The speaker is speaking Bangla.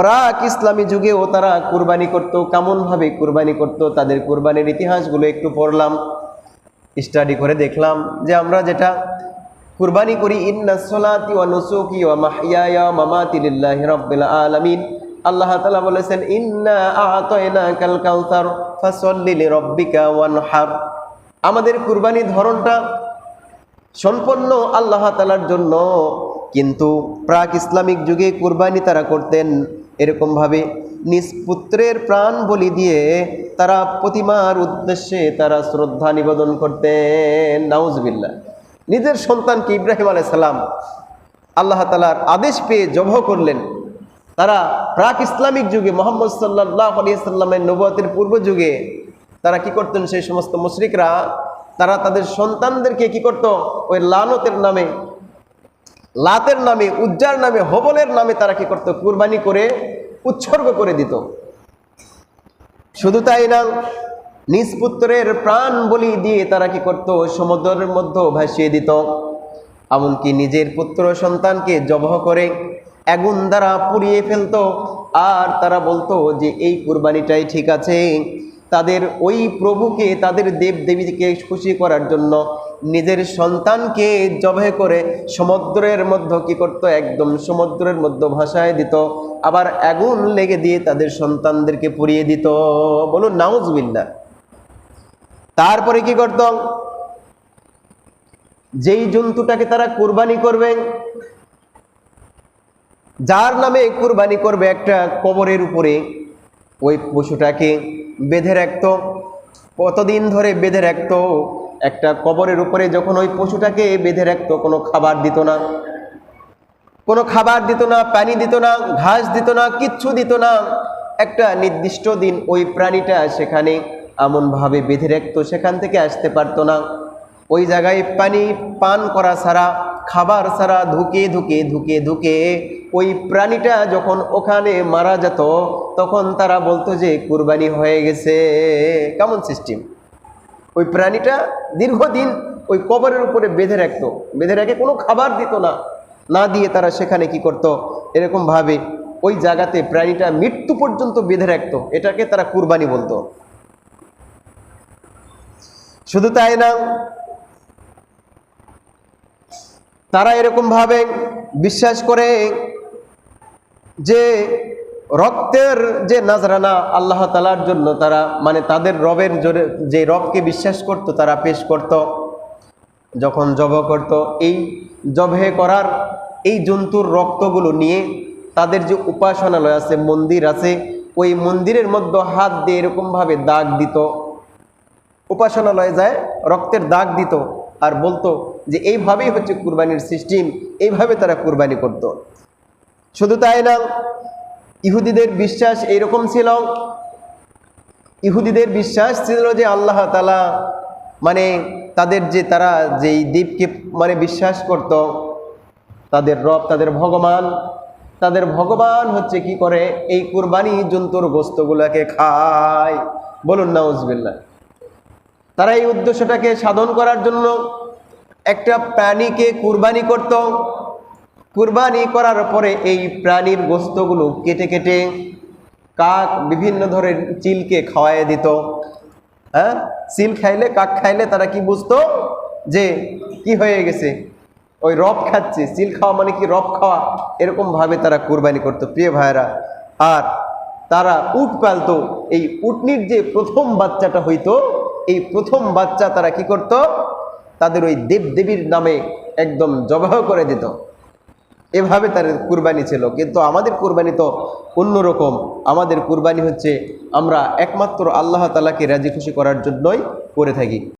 প্রাক ইসলামী যুগেও তারা কুরবানি করত, কেমনভাবে কুরবানি করত, তাদের কুরবানির ইতিহাসগুলো একটু পড়লাম স্টাডি করে দেখলাম যে আমরা যেটা কুরবানি করি, ইন্না সলাতি ওয়া আল্লাহ তাআলা বলেছেন, ইন্না আমাদের কুরবানি ধরনটা সম্পন্ন আল্লাহ তালার জন্য, কিন্তু প্রাক ইসলামিক যুগে কুরবানি তারা করতেন এরকমভাবে নিজ পুত্রের প্রাণ বলি দিয়ে তারা প্রতিমার উদ্দেশ্যে তারা শ্রদ্ধা নিবেদন করতেন। নাউজবিল্লা নিজের সন্তানকে ইব্রাহিম আলাইসাল্লাম আল্লাহ তালার আদেশ পেয়ে জবহ করলেন। তারা প্রাক ইসলামিক যুগে মোহাম্মদ সাল্লাহ আলিয়াল্লামের নবতের পূর্ব যুগে তারা কি করতেন? সেই সমস্ত মুশরিকরা তারা তাদের সন্তানদেরকে কি করত? ওই লানতের নামে লাতের নামে, উজ্জার নামে, হবলের নামে তারা কি করত? কুরবানি করে উৎসর্গ করে দিত। শুধু তাই না, নিজ পুত্রের প্রাণ বলি দিয়ে তারা কি করত? সমুদ্রের মধ্যে ভাসিয়ে দিত। এমনকি নিজের পুত্র সন্তানকে জবহ করে আগুন দ্বারা পুড়িয়ে ফেলতো। আর তারা বলতো যে, এই কুরবানিটাই ঠিক আছে। তাদের ওই প্রভুকে, তাদের দেব দেবীকে খুশি করার জন্য নিজের সন্তানকে জবে করে সমুদ্রের মধ্যে কি করতো? একদম সমুদ্রের মধ্যে ভাসায় দিত। আবার আগুন লেগে দিয়ে তাদের সন্তানদেরকে পুড়িয়ে দিত। বলুন নাউজবিল্লা তারপরে কি করত? যেই জন্তুটাকে তারা কুরবানি করবে, যার নামে কুরবানি করবে একটা কবরের উপরে, ওই পশুটাকে বেঁধে রাখত, কতদিন ধরে বেঁধে রাখত, একটা কবরের উপরে যখন ওই পশুটাকে বেঁধে রাখতো, কোনো খাবার দিত না। কোনো খাবার দিত না, পানি দিত না, ঘাস দিত না, কিচ্ছু দিত না। একটা নির্দিষ্ট দিন ওই প্রাণীটা সেখানে এমনভাবে বেঁধে রাখতো, সেখান থেকে আসতে পারতো না। ওই জায়গায় পানি পান করা ছাড়া খাবার ছাড়া ধুকে ধুকে ধুকে ধুকে ওই প্রাণীটা যখন ওখানে মারা যেত, তখন তারা বলতো যে কুরবানি হয়ে গেছে। কেমন সিস্টেম ওই প্রাণীটা দীর্ঘদিন ওই কবরের উপরে বেঁধে রাখতো। বেঁধে রেখে কোনো খাবার দিত না। না দিয়ে তারা সেখানে কি করত? এরকমভাবে ওই জায়গাতে প্রাণীটা মৃত্যু পর্যন্ত বেঁধে রাখতো। এটাকে তারা কুরবানি বলতো। শুধু তাই না তারা এরকমভাবে বিশ্বাস করে যে রক্তের যে নাজরানা আল্লাহ তালার জন্য তারা মানে তাদের রবের জোরে যে রবকে বিশ্বাস করত, তারা পেশ করত, যখন জব করত। এই জবে করার এই জন্তুর রক্তগুলো নিয়ে তাদের যে উপাসনালয় আছে, মন্দির আছে, ওই মন্দিরের মধ্যে হাত দিয়ে এরকমভাবে দাগ দিত। উপাসনালয়ে যায়, রক্তের দাগ দিত। আর বলতো যে এইভাবেই হচ্ছে কুরবানির সিস্টেম, এইভাবে তারা কুরবানি করত। শুধু তাই না, ইহুদিদের বিশ্বাস এইরকম ছিল। ইহুদিদের বিশ্বাস ছিল যে আল্লাহ তালা মানে তাদের যে তারা যেই দ্বীপকে মানে বিশ্বাস করত, তাদের রব, তাদের ভগবান তাদের ভগবান হচ্ছে কি করে? এই কুরবানি জন্তুর গোস্তগুলোকে খায়। বলুন না নাউজবিল্লা তারা এই উদ্দেশ্যটাকে সাধন করার জন্য একটা প্রাণীকে কুরবানি করত। কুরবানি করার পরে এই প্রাণীর গোস্তগুলো কেটে কেটে কাক বিভিন্ন ধরনের চিলকে খাওয়াই দিত। হ্যাঁ? চিল খাইলে, কাক খাইলে তারা কি বুঝতো? যে কি হয়ে গেছে? ওই রব খাচ্ছে। চিল খাওয়া মানে কি? রব খাওয়া। এরকমভাবে তারা কুরবানি করতো, প্রিয় ভাইরা আর তারা উট পালতো। এই উটনির যে প্রথম বাচ্চাটা হইতো এই প্রথম বাচ্চা তারা কি করত? তাদের ওই দেবদেবীর নামে একদম জবাহ করে দিত। এভাবে তাদের কুরবানি ছিল। কিন্তু আমাদের কুরবানি তো অন্যরকম আমাদের কুরবানি হচ্ছে আমরা একমাত্র আল্লাহ তালাকে রাজি খুশি করার জন্যই করে থাকি।